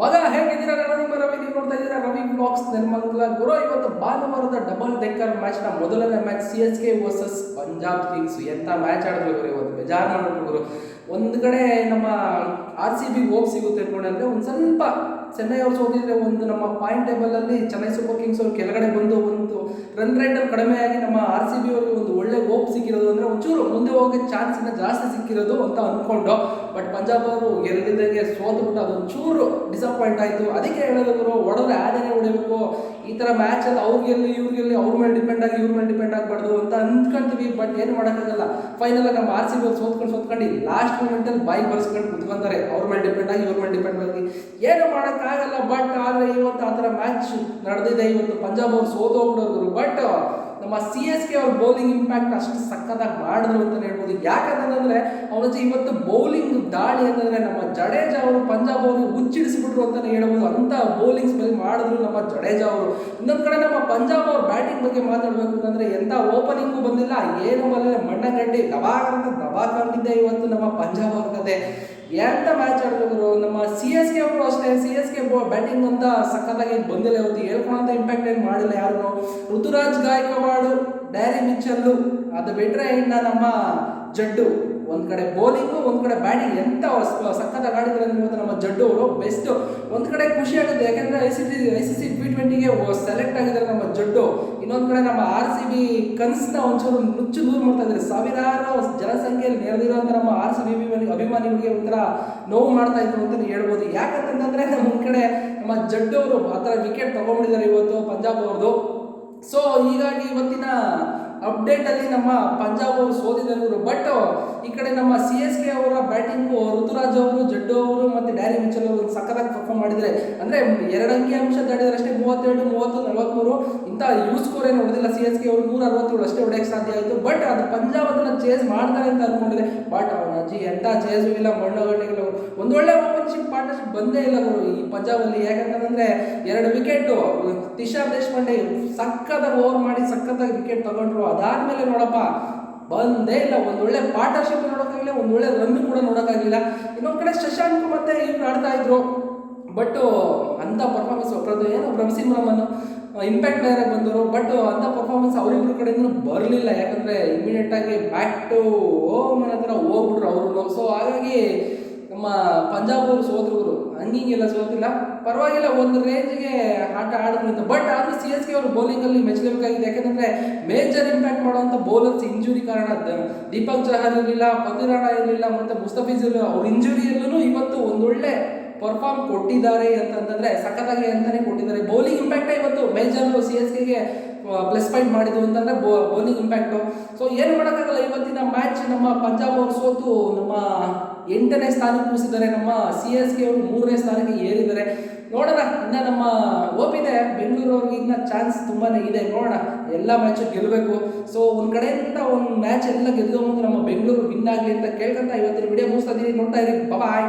ಮಗ ಹೇಗಿದ್ದೀರಾ ನಿಮ್ಮ ರವಿ? ನೀವು ನೋಡ್ತಾ ಇದ್ದೀರಾ ರವಿ ಬಾಕ್ಸ್ ನಿರ್ಮಂಗಲ ಗುರು. ಇವತ್ತು ಭಾನುವಾರದ ಡಬಲ್ ಡೆಕ್ಕರ್ ಮ್ಯಾಚ್ನ ಮೊದಲನೇ match C S K versus Punjab Kings ಎಂತ ಮ್ಯಾಚ್ ಆಡಿದ್ರು ಇವತ್ತು? ಬೇಜಾರು ಮಾಡಿದ್ರು ಗುರು. ಒಂದು ಕಡೆ ನಮ್ಮ ಆರ್ ಸಿ ಬಿ ಹೋಗಿ ಸಿಗುತ್ತೆ ಅನ್ಕೊಂಡೆ ಅಂದರೆ ಒಂದು ಸ್ವಲ್ಪ ಚೆನ್ನೈ ಅವ್ರು ಸೋತಿದ್ರೆ ಒಂದು ನಮ್ಮ ಪಾಯಿಂಟ್ ಟೇಬಲಲ್ಲಿ ಚೆನ್ನೈ ಸೂಪರ್ ಕಿಂಗ್ಸ್ ಅವ್ರು ಕೆಳಗಡೆ ಬಂದು ಒಂದು ರನ್ ರೇಟ್ ಅಲ್ಲಿ ಕಡಿಮೆ ಆಗಿ ನಮ್ಮ ಆರ್ ಸಿ ಬಿ ಅವ್ರಿಗೆ ಒಂದು ಒಳ್ಳೆ ಹೋಪ್ ಸಿಕ್ಕಿರೋದು ಅಂದರೆ ಒಂಚೂರು ಮುಂದೆ ಹೋಗೋ ಚಾನ್ಸ್ ಇನ್ನ ಜಾಸ್ತಿ ಸಿಕ್ಕಿರೋದು ಅಂತ ಅಂದ್ಕೊಂಡು ಬಟ್ ಪಂಜಾಬ್ ಅವರು ಗೆಲ್ಲದಿದ್ದಾಗೆ ಸೋತ್ಬಿಟ್ಟು ಅದೊಂಚೂರು ಡಿಸಪಾಯಿಂಟ್ ಆಯಿತು. ಅದಕ್ಕೆ ಹೇಳೋದು ಹೊಡೆದ್ರೆ ಆದರೆ ಹೊಡಿಬೇಕು. ಈ ಥರ ಮ್ಯಾಚ್ ಅಲ್ಲಿ ಅವ್ರಿಗೆಲ್ಲಿ ಇವ್ರಿಗೆಲ್ಲಿ ಅವ್ರ ಮೇಲೆ ಡಿಪೆಂಡ್ ಆಗಿ, ಇವ್ರ ಮೇಲೆ ಡಿಪೆಂಡ್ ಆಗಬಾರ್ದು ಅಂತ ಅಂದ್ಕೊಂತೀವಿ ಬಟ್ ಏನು ಮಾಡೋಕ್ಕಾಗಲ್ಲ ಫೈನಲ್ ನಮ್ಮ ಆರ್ ಸಿ ಬಿ ಸೋತ್ಕೊಂಡು ಸೋತ್ಕೊಂಡು ಲಾಸ್ಟ್ ಮೂಮೆಂಟಲ್ಲಿ ಬೈಕ್ ಬರ್ಸ್ಕೊಂಡು ಕುತ್ಕೊಂತಾರೆ. ಅವ್ರ ಮೇಲೆ ಡಿಪೆಂಡ್ ಆಗಿ, ಇವ್ರ ಮೇಲೆ ಡಿಪೆಂಡ್ ಆಗಿ. ಏನು ಮಾಡೋಕ್ಕಾಗಲ್ಲ ಬಟ್ ಆದರೆ ಇವತ್ತು ಆ ಥರ ಮ್ಯಾಚ್ ನಡೆದಿದೆ. ಇವತ್ತು ಪಂಜಾಬ್ ಅವ್ರು ಸೋತೋಗ್ಬಿಡೋರು. ಬಟ್ ನಮ್ಮ ಸಿ ಎಸ್ ಕೆ ಅವ್ರ ಬೌಲಿಂಗ್ ಇಂಪ್ಯಾಕ್ಟ್ ಅಷ್ಟು ಸಕ್ಕತ್ತಾಗಿ ಮಾಡಿದ್ರು ಅಂತ ಹೇಳ್ಬೋದು. ಯಾಕಂತಂದ್ರೆ ಅವ್ರ ಜೊತೆ ಇವತ್ತು ಬೌಲಿಂಗ್ ದಾಳಿ ಅಂತಂದ್ರೆ ನಮ್ಮ ಜಡೇಜಾ ಅವರು ಪಂಜಾಬ್ ಅವರು ಹುಚ್ಚಿಡಿಸ್ಬಿಟ್ರು ಅಂತ ಹೇಳ್ಬೋದು. ಅಂತ ಬೌಲಿಂಗ್ಸ್ ಮೇಲೆ ಮಾಡಿದ್ರು ನಮ್ಮ ಜಡೇಜಾ ಅವರು. ಇನ್ನೊಂದು ಕಡೆ ನಮ್ಮ ಪಂಜಾಬ್ ಅವ್ರ ಬ್ಯಾಟಿಂಗ್ ಬಗ್ಗೆ ಮಾತಾಡಬೇಕು ಅಂತಂದ್ರೆ ಎಂತ ಓಪನಿಂಗು ಬಂದಿಲ್ಲ. ಏನು ಬಂದಿಲ್ಲ. ಮಣ್ಣಗಡ್ಡಿ ದಬಾಕ್ ಅಂತ ದಬಾಕೊಂಡಿದ್ದೆ ಇವತ್ತು ನಮ್ಮ ಪಂಜಾಬ್ ಅವ್ರ ಕತೆ. ಎಂತ ಮ್ಯಾಚ್ ಆಡಿದ್ರು ನಮ್ಮ ಸಿ ಎಸ್ ಕೆ ಅವರು ಅಷ್ಟೇ. ಸಿ ಎಸ್ ಕೆ ಬ್ಯಾಟಿಂಗ್ ಅಂತ ಸಖತ್ತಾಗಿ ಬಂದಿಲ್ಲ ಇವತ್ತು. ಹೇಳ್ಕೊಳಂತ ಇಂಪ್ಯಾಕ್ಟ್ ಏನು ಮಾಡಿಲ್ಲ ಯಾರು ಋತುರಾಜ್ ಗಾಯಕ್ವಾಡು ಡ್ಯಾರಿ ಮಿಚ್ಚಲ್ಲು ಅದು ಬಿಟ್ರೆ ಇನ್ನು ನಮ್ಮ ಜಡ್ಡು, ಒಂದು ಕಡೆ ಬೌಲಿಂಗು ಒಂದು ಕಡೆ ಬ್ಯಾಟಿಂಗ್ ಎಂತ ಸಕ್ಕದ ಇವತ್ತು ನಮ್ಮ ಜಡ್ಡು ಅವರು ಬೆಸ್ಟ್ ಒಂದು ಕಡೆ ಖುಷಿ ಆಗುತ್ತೆ, ಯಾಕಂದ್ರೆ I C C I C C T ಟ್ವೆಂಟಿಗೆ select ಆಗಿದ್ದಾರೆ ನಮ್ಮ ಜಡ್ಡು. ಇನ್ನೊಂದು ಕಡೆ ನಮ್ಮ ಆರ್ ಸಿ ಬಿ ಕನ್ಸ್ನ ಒಂಚೂರು ಮುಚ್ಚು ದೂರ ಮಾಡ್ತಾ ಇದ್ದಾರೆ. ಸಾವಿರಾರು ಜನಸಂಖ್ಯೆಯಲ್ಲಿ ನೆರೆದಿರುವಂತ ನಮ್ಮ ಆರ್ ಸಿ ಬಿ ಅಭಿಮಾನಿಗಳಿಗೆ ಒಂಥರ ನೋವು ಮಾಡ್ತಾ ಇದ್ರು ಅಂತ ಹೇಳ್ಬೋದು. ಯಾಕಂತಂದ್ರೆ ನಮ್ಮ ಒಂದು ಕಡೆ ನಮ್ಮ ಜಡ್ಡು ಅವರು ಆ ಥರ ವಿಕೆಟ್ ತೊಗೊಂಡಿದ್ದಾರೆ ಇವತ್ತು ಪಂಜಾಬ್ ಅವ್ರದ್ದು. ಸೊ ಹೀಗಾಗಿ ಇವತ್ತಿನ ಅಪ್ಡೇಟ್ ಅಲ್ಲಿ ನಮ್ಮ ಪಂಜಾಬ್ ಅವರು ಸೋತಿದ್ದಾರೆ ಬಟ್ ಈ ಕಡೆ ನಮ್ಮ ಸಿ ಎಸ್ ಕೆ ಅವರ ಬ್ಯಾಟಿಂಗು ಋತುರಾಜ್ ಸಖತ್ತಾಗಿ ಪರ್ಫಾರ್ಮ್ ಮಾಡಿದ್ರೆ. ಅಂದ್ರೆ ಎರಡು ಅಂಕಿ ಅಂಶ ದಾಟಿದ್ರೆ ಅಷ್ಟೇ ಮೂವತ್ತೆರಡು, ಮೂವತ್ತು ನಲವತ್ತ್ಮೂರು ಇಂಥ ಯೂಸ್ ಸ್ಕೋರ್ ಏನು ಹೊಡೆದಿಲ್ಲ. ಸಿ ಎಸ್ ಕೆ ಅವರು ನೂರ ಅರವತ್ತೇಳು ಅಷ್ಟೇ ಹೊಡೆಯೋಕ್ಕೆ ಸಾಧ್ಯ ಆಯಿತು. ಬಟ್ ಅದು ಪಂಜಾಬ್ ಅದನ್ನ ಚೇಸ್ ಮಾಡ್ತಾರೆ ಅಂತ ಅನ್ಕೊಂಡಿದೆ ಬಟ್ ಅವನ ಅಜ್ಜಿ, ಎಂಥ ಚೇಸು ಇಲ್ಲ ಮಣ್ಣುಗಟ್ಟಿಲ್ಲ ಒಂದು ಒಳ್ಳೆ ಓಪನ್ಶಿಪ್ ಪಾರ್ಟ್ನರ್ಶಿಪ್ ಬಂದೇ ಇಲ್ಲ ಅವರು ಈ ಪಂಜಾಬ್ ಅಲ್ಲಿ ಯಾಕಂತಂದ್ರೆ ಎರಡು ವಿಕೆಟ್ ತಿಶಾ ದೇಶಪಾಂಡೆ ಸಖತ್ತಾಗಿ ಓವರ್ ಮಾಡಿ ಸಕ್ಕತ್ತಾಗಿ ವಿಕೆಟ್ ತಗೊಂಡ್ರು. ಅದಾದ್ಮೇಲೆ ನೋಡಪ್ಪ ಬಂದೇ ಇಲ್ಲ, ಒಂದು ಒಳ್ಳೆ ಪಾರ್ಟ್ನರ್ಶಿಪ್ ನೋಡೋಕ್ಕಾಗಿಲ್ಲ ಒಂದು ಒಳ್ಳೆ ರನ್ ಕೂಡ ನೋಡೋಕ್ಕಾಗಿಲ್ಲ ಇನ್ನೊಂದು ಕಡೆ ಶಶಾಂಕ್ ಮತ್ತೆ ಇವ್ರು ಆಡ್ತಾ ಇದ್ರು. ಬಟ್ ಅಂಥ ಪರ್ಫಾರ್ಮೆನ್ಸ್ ಒಬ್ಬರದ್ದು ಏನು ಪ್ರಭಸಿಮ್ರಮನ್ ಇಂಪ್ಯಾಕ್ಟ್ ಪ್ಲೇಯರ್ ಆಗಿ ಬಂದರು ಬಟ್ ಅಂಥ ಪರ್ಫಾರ್ಮೆನ್ಸ್ ಅವರಿಬ್ಬರ ಕಡೆಯಿಂದ ಬರಲಿಲ್ಲ. ಯಾಕಂದರೆ ಇಮಿಡಿಯೇಟ್ ಆಗಿ ಬ್ಯಾಕ್ ಟು ಹೋಮ್ ಹತ್ರ ಹೋಗ್ಬಿಟ್ರು ಅವರು. ಸೊ ಹಾಗಾಗಿ ನಮ್ಮ ಪಂಜಾಬ್ ಅವರು ಸೋತರು ಹಂಗಿಂಗೆಲ್ಲ ಸೋತಿಲ್ಲ ಪರವಾಗಿಲ್ಲ, ಒಂದು ರೇಂಜ್ಗೆ ಆಟ ಆಡಿದ್ರು ಅಂತ. ಬಟ್ ಆದರೂ ಸಿ ಎಸ್ ಕೆ ಅವರು ಬೌಲಿಂಗಲ್ಲಿ ಮೆಚ್ಚಲೇಬೇಕಾಗಿದೆ ಯಾಕಂದರೆ ಮೇಜರ್ ಇಂಪ್ಯಾಕ್ಟ್ ಮಾಡುವಂಥ ಬೌಲರ್ಸ್ ಇಂಜುರಿ ಕಾರಣ ದೀಪಕ್ ಚಹರ್ ಇರಲಿಲ್ಲ ಪತಿರಾಣ ಇರಲಿಲ್ಲ, ಮತ್ತು ಮುಸ್ತಫೀಜ್ ಅವ್ರ ಇಂಜುರಿಯಲ್ಲೂ ಇವತ್ತು ಒಂದೊಳ್ಳೆ ಪರ್ಫಾರ್ಮ್ ಕೊಟ್ಟಿದ್ದಾರೆ ಅಂತಂದ್ರೆ, ಸಖತ್ತಾಗಿ ಅಂತಾನೆ ಕೊಟ್ಟಿದ್ದಾರೆ. ಬೌಲಿಂಗ್ ಇಂಪ್ಯಾಕ್ಟ್ ಇವತ್ತು ಮೇಜರ್ ಸಿ ಎಸ್ ಕೆಗೆ ಪ್ಲಸ್ ಪಾಯಿಂಟ್ ಮಾಡಿದ್ದು ಅಂತಂದ್ರೆ ಬೌಲಿಂಗ್ ಇಂಪ್ಯಾಕ್ಟು ಸೊ ಏನು ಮಾಡೋಕ್ಕಾಗಲ್ಲ, ಇವತ್ತಿನ ಮ್ಯಾಚ್ ನಮ್ಮ ಪಂಜಾಬ್ ಅವರು ಸೋತು, ನಮ್ಮ ಎಂಟನೇ ಸ್ಥಾನಕ್ಕೆ ಮುಗಿಸಿದ್ದಾರೆ ನಮ್ಮ ಸಿ ಎಸ್ ಕೆ ಅವರು ಮೂರನೇ ಸ್ಥಾನಕ್ಕೆ ಏರಿದ್ದಾರೆ ನೋಡೋಣ, ಇನ್ನ ನಮ್ಮ ಓಪಿದೆ ಬೆಂಗಳೂರು ಅವ್ರಿಗೆ ಇನ್ನ ಚಾನ್ಸ್ ತುಂಬಾ ಇದೆ. ನೋಡೋಣ, ಎಲ್ಲ ಮ್ಯಾಚು ಗೆಲ್ಲಬೇಕು ಸೊ ಒಂದು ಕಡೆಯಿಂದ ಒಂದು ಮ್ಯಾಚ್ ಎಲ್ಲ ಗೆದ್ಕೊಂಬಂದು ನಮ್ಮ ಬೆಂಗಳೂರು ವಿನ್ ಆಗಲಿ ಅಂತ ಕೇಳ್ಕೊಂತ ಇವತ್ತಿನ ವಿಡಿಯೋ ಮುಗಿಸ್ತಾ ಇದೀನಿ. ನೋಡ್ತಾ ಇರಿ. ಬಾಯ್